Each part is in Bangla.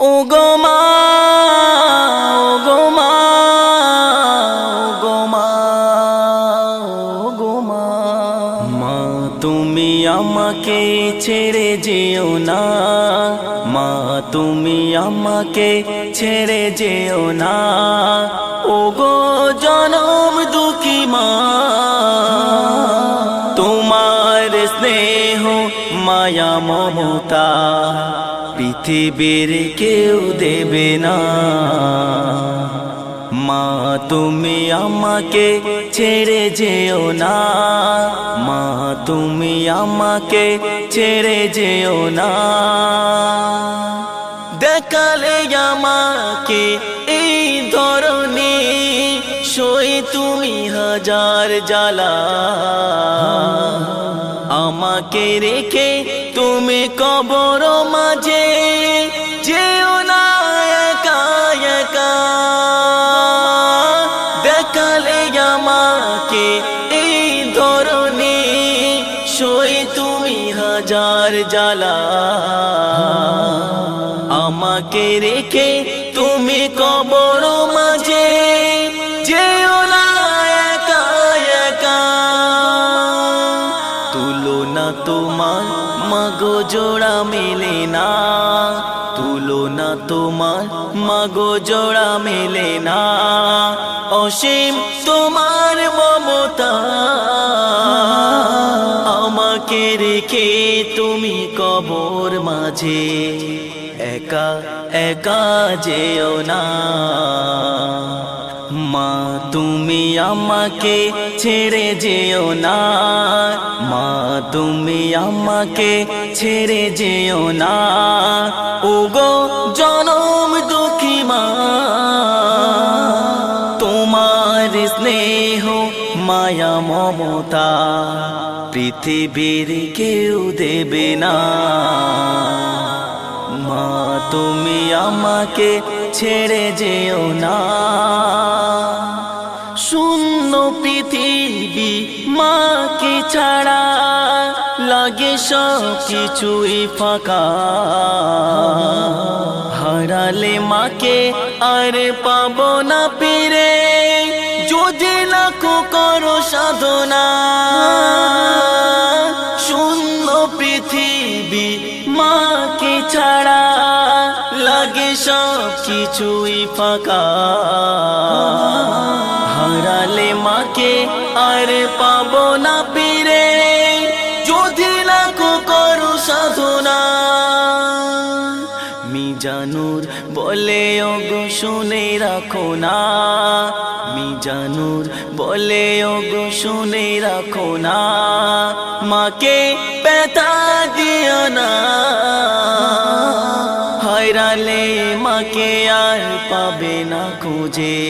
ও গো মা ও গো মা ও গো মা ও গো মা। মা তুমি আমাকে ছেড়ে যেও না। মা তুমি আমাকে ছেড়ে যেও না। ও গো জনম দুঃখী মা তোমার স্নেহ মায়া মমতা। পৃথিবীর কেউ দেবে না। মা, তুমি আমাকে ছেড়ে যেও না। মা, তুমি আমাকে ছেড়ে যেও না। দেখালে আমাকে এই ধরনে সই তুমি হাজার জ্বালা। আমাকে রেখে তুমি কবর মাঝে হাজার জ্বালা আমাকে রেখে তুমি কবর মাঝে যেও না একা একা। তুলনা তোমার, মাগো জোড়া মেলে না। তুলনা তোমার, মাগো জোড়া মেলে না। অসীম তোমার মমতা আমাকে রেখে তুমি কবর মাঝে, একা একা যেও না। মা, তুমি আমাকে ছেড়ে যেও না। মা, তুমি আমাকে ছেড়ে যেও না। ওগো মমতা। পৃথিবীর কেউ দেবে না। মা, তুমি আমাকে ছেড়ে যেও না। শূন্য পৃথিবী মাকে ছাড়া লাগে সব কিছুই ফাঁকা। হারালে মাকে আর পাবো না সাধনা শূন্য পৃথিবী মাকে ছাড়া লাগে সব কিছুই ফাঁকা। হারালে মাকে আর পাবো মিজানুর বলে ওগো শুনে রাখো না। মিজানুর বলে ওগো শুনে রাখো না। মাকে পেতা দিও না। হায়রালে মাকে আর পাবে না খুঁজে।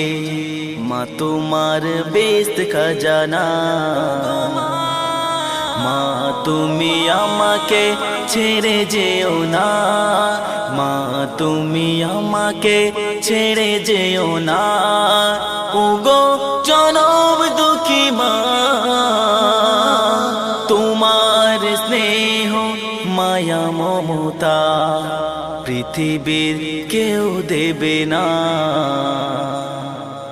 মা তোমার বেস্ত খাজানা। মা, তুমি আমাকে ছেড়ে যেও না। মা, তুমি আমাকে ছেড়ে যেও না। উগো জনম দুঃখী মা, তোমার স্নেহ মায়া মমতা পৃথিবীর কেউ দেবে না।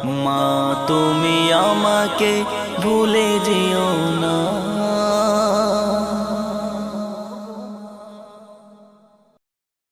মা, তুমি আমাকে ভুলে যেও না।